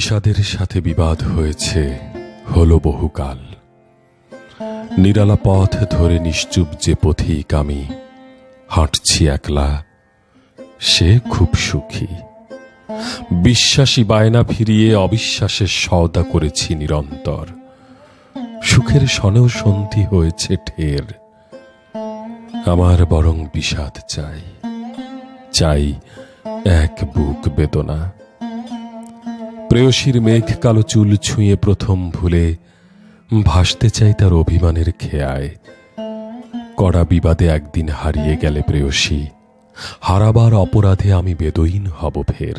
বিষাদের সাথে বিবাদ হয়েছে, হলো বহুকাল। নিরালা পথ ধরে নিশ্চুপ যে পথিক আমি, হাঁটছি একলা, সে খুব সুখী। বিশ্বাসী বায়না ফিরিয়ে অবিশ্বাসের সওদা করেছি নিরন্তর। সুখের সনেও সন্ধি হয়েছে ঠের আমার বরং বিষাদ চাই চাই এক বুক বেদনা। প্রেয়সীর মেঘ কালো চুল ছুঁয়ে প্রথম ভুলে ভাসতে চাই তার অভিমানের খেয়ায়। কড়া বিবাদে একদিন হারিয়ে গেলে প্রেয়সী, হারাবার অপরাধে আমি বেদইন হব ফের।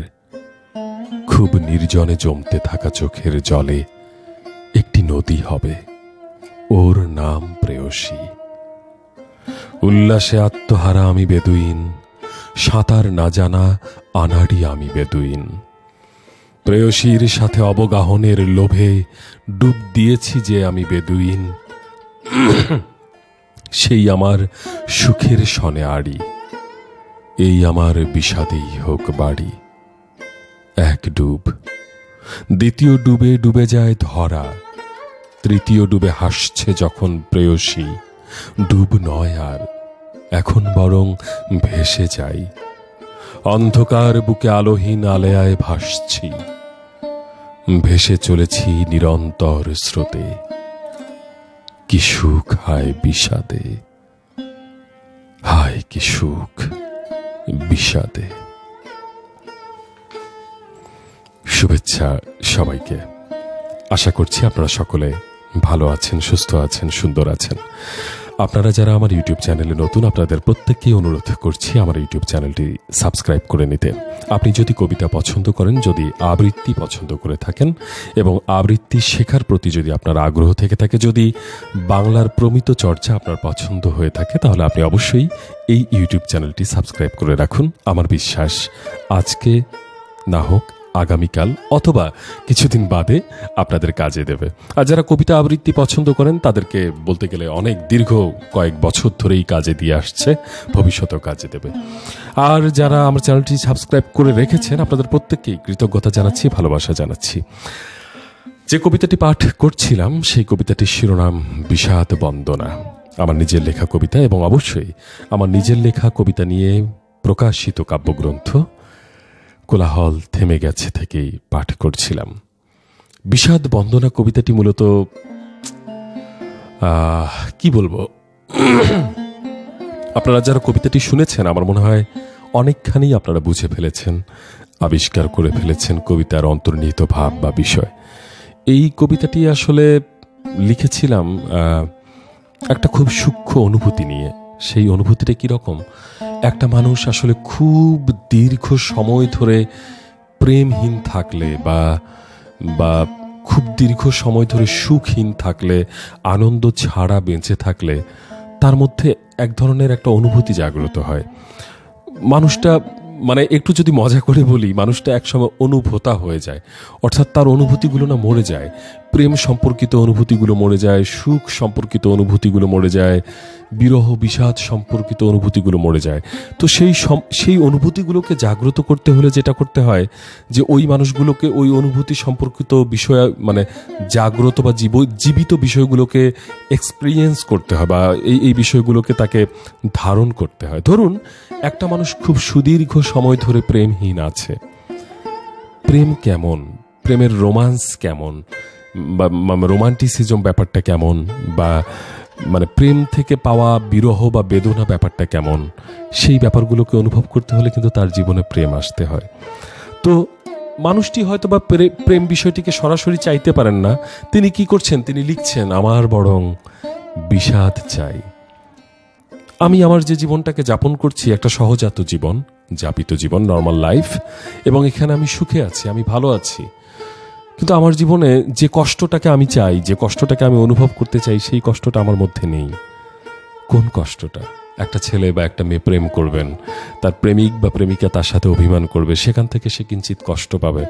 খুব নির্জনে জমতে থাকা চোখের জলে একটি নদী হবে, ওর নাম প্রেয়সী। উল্লাসে আত্মহারা আমি বেদুইন, সাঁতার না জানা আনাড়ি আমি বেদুইন। প্রেয়সীর সাথে অবগাহনের লোভে ডুব দিয়েছি যে আমি বেদুইন। সেই আমার সুখের সনে আড়ি। এই আমার বিষাদেই হোক বাড়ি। এক ডুব। দ্বিতীয় ডুবে ডুবে যায় ধরা। তৃতীয় ডুবে হাসছে যখন প্রেয়সী। ডুব নয় আর। এখন বরং ভেসে যাই। অন্ধকার বুকে আলোহীন আলেয়ায় ভাসছি। ভেসে চলেছি নিরন্তর স্রোতে। কি সুখ, হায় বিষাদে। হায় কি সুখ, বিষাদে। শুভেচ্ছা সবাইকে। আশা করছি আপনারা সকলে ভালো আছেন, সুস্থ আছেন, সুন্দর আছেন। আপনারা যারা আমার ইউটিউব চ্যানেলে নতুন, আপনাদের প্রত্যেককেই অনুরোধ করছি আমার ইউটিউব চ্যানেলটি সাবস্ক্রাইব করে নিতে। আপনি যদি কবিতা পছন্দ করেন, যদি আবৃত্তি পছন্দ করে থাকেন, এবং আবৃত্তি শেখার প্রতি যদি আপনার আগ্রহ থেকে থাকে, যদি বাংলার প্রমিত চর্চা আপনার পছন্দ হয়ে থাকে, তাহলে আপনি অবশ্যই এই ইউটিউব চ্যানেলটি সাবস্ক্রাইব করে রাখুন। আমার বিশ্বাস, আজকে না হোক আগামীকাল অথবা কিছুদিন বাদে আপনাদের কাজে দেবে। আর যারা কবিতা আবৃত্তি পছন্দ করেন, তাদেরকে বলতে গেলে অনেক দীর্ঘ কয়েক বছর ধরেই কাজে দিয়ে আসছে, ভবিষ্যতেও কাজে দেবে। আর যারা আমার চ্যানেলটি সাবস্ক্রাইব করে রেখেছেন, আপনাদের প্রত্যেককেই কৃতজ্ঞতা জানাচ্ছি, ভালোবাসা জানাচ্ছি। যে কবিতাটি পাঠ করছিলাম, সেই কবিতাটির শিরোনাম বিষাদ বন্দনা। আমার নিজের লেখা কবিতা এবং অবশ্যই আমার নিজের লেখা কবিতা নিয়ে প্রকাশিত কাব্যগ্রন্থ কোলাহল থেমে গেছে থেকেই পাঠ করছিলাম। বিষাদ বন্দনা কবিতাটি মূলত কি বলব? আপনারা যারা কবিতাটি শুনেছেন, আমার মনে হয় অনেকখানি আপনারা বুঝে ফেলেছেন, আবিষ্কার করে ফেলেছেন কবিতার অন্তর্নিহিত ভাব বা বিষয়। এই কবিতাটি আসলে লিখেছিলাম একটা খুব সূক্ষ্ম অনুভূতি নিয়ে। সেই অনুভূতিটা কীরকম? একটা মানুষ আসলে খুব দীর্ঘ সময় ধরে প্রেমহীন থাকলে বা বা খুব দীর্ঘ সময় ধরে সুখহীন থাকলে, আনন্দ ছাড়া বেঁচে থাকলে, তার মধ্যে এক ধরনের একটা অনুভূতি জাগ্রত হয়। মানুষটা মানে একটু যদি মজা করে বলি, মানুষটা একসময় অনুভূতা হয়ে যায়। অর্থাৎ তার অনুভূতিগুলো না মরে যায়। প্রেম সম্পর্কিত অনুভূতিগুলো মরে যায়, সুখ সম্পর্কিত অনুভূতিগুলো মরে যায়, বিরহ বিষাদ সম্পর্কিত অনুভূতিগুলো মরে যায়। তো সেই সেই অনুভূতিগুলোকে জাগ্রত করতে হলে যেটা করতে হয়, যে ওই মানুষগুলোকে ওই অনুভূতি সম্পর্কিত বিষয় মানে জাগ্রত বা জীব, জীবিত বিষয়গুলোকে এক্সপিরিয়েন্স করতে হয় বা এই এই বিষয়গুলোকে তাকে ধারণ করতে হয়। ধরুন, একটা মানুষ খুব সুদীর্ঘ সময় ধরে প্রেমহীন আছে। প্রেম কেমন? প্রেমের রোমান্স কেমন? রোমান্টিসিজম ব্যাপারটা কেমন? বা মানে প্রেম থেকে পাওয়া বিরহ বা বেদনা ব্যাপারটা কেমন? সেই ব্যাপারগুলোকে অনুভব করতে হলে কিন্তু তার জীবনে প্রেম আসতে হয়। তো মানুষটি হয়তো বা প্রে- প্রেম বিষয়টিকে সরাসরি চাইতে পারেন না। তিনি কি করছেন? তিনি লিখছেন, আমার বরং বিষাদ চাই। আমি আমার যে জীবনটাকে যাপন করছি, একটা সহজাত জীবন, যাপিত জীবন নর্মাল লাইফ এবং এখানে আমি সুখে আছি, আমি ভালো আছি। কিন্তু আমার জীবনে যে কষ্টটাকে আমি চাই, যে কষ্টটাকে আমি অনুভব করতে চাই, সেই কষ্টটা আমার মধ্যে নেই। কোন কষ্টটা? একটা ছেলে বা একটা মেয়ে প্রেম করবেন, তার প্রেমিক বা প্রেমিকা তার সাথে অভিমান করবে, সেখান থেকে সে কিঞ্চিত কষ্ট পাবে।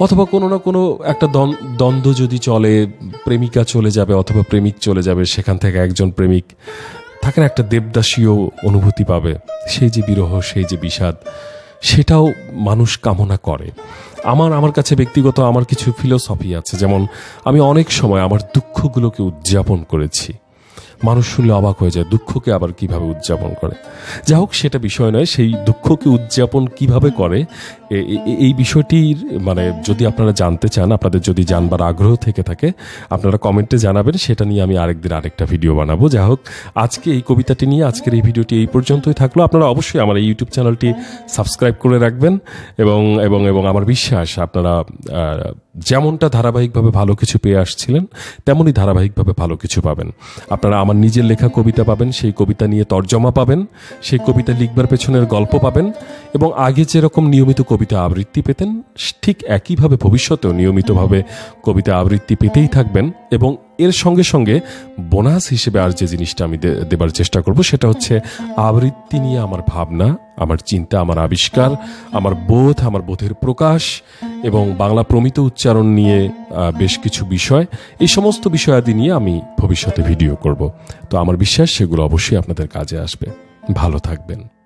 অথবা কোনো না কোনো একটা দ্বন্দ্ব- যদি চলে, প্রেমিকা চলে যাবে অথবা প্রেমিক চলে যাবে, সেখান থেকে একজন প্রেমিক থাকেন একটা দেবদাসীয় অনুভূতি পাবে। সেই যে বিরহ, সেই যে বিষাদ সেটাও মানুষ কামনা করে। আমার আমার কাছে ব্যক্তিগত আমার কিছু ফিলোসফি আছে, যেমন আমি অনেক সময় আমার দুঃখগুলোকে উদযাপন করেছি। মানুষ শুনলে অবাক হয়ে যায়, দুঃখকে আবার কীভাবে উদযাপন করে? যা হোক, সেটা বিষয় নয়, সেই দুঃখকে উদযাপন কীভাবে করে? এই বিষয়টির মানে যদি আপনারা জানতে চান, আপনাদের যদি জানবার আগ্রহ থেকে থাকে, আপনারা কমেন্টে জানাবেন, সেটা নিয়ে আমি আরেকদিন আরেকটা ভিডিও বানাবো। যা হোক, আজকে এই কবিতাটি নিয়ে আজকের এই ভিডিওটি এই পর্যন্তই থাকল। আপনারা অবশ্যই আমার এই ইউটিউব চ্যানেলটি সাবস্ক্রাইব করে রাখবেন এবং এবং এবং আমার বিশ্বাস, আপনারা যেমনটা ধারাবাহিকভাবে ভালো কিছু পেয়ে আসছিলেন, তেমনই ধারাবাহিকভাবে ভালো কিছু পাবেন। আপনারা আমার নিজের লেখা কবিতা পাবেন, সেই কবিতা নিয়ে তর্জমা পাবেন, সেই কবিতা লিখবার পেছনের গল্প পাবেন এবং আগে যেরকম নিয়মিত কবিতা আবৃত্তি পেতেন, ঠিক একইভাবে ভবিষ্যতেও নিয়মিতভাবে কবিতা আবৃত্তি পেতেই থাকবেন এবং এর সঙ্গে সঙ্গে বোনাস হিসেবে আর যে জিনিসটা আমি দেবার চেষ্টা করব সেটা হচ্ছে আবৃত্তি নিয়ে আমার ভাবনা, আমার চিন্তা, আমার আবিষ্কার, আমার বোধ, আমার বোধের প্রকাশ এবং বাংলা প্রমিত উচ্চারণ নিয়ে বেশ কিছু বিষয়। এই সমস্ত বিষয়াদি নিয়ে আমি ভবিষ্যতে ভিডিও করব। তো আমার বিশ্বাস সেগুলো অবশ্যই আপনাদের কাজে আসবে। ভালো থাকবেন।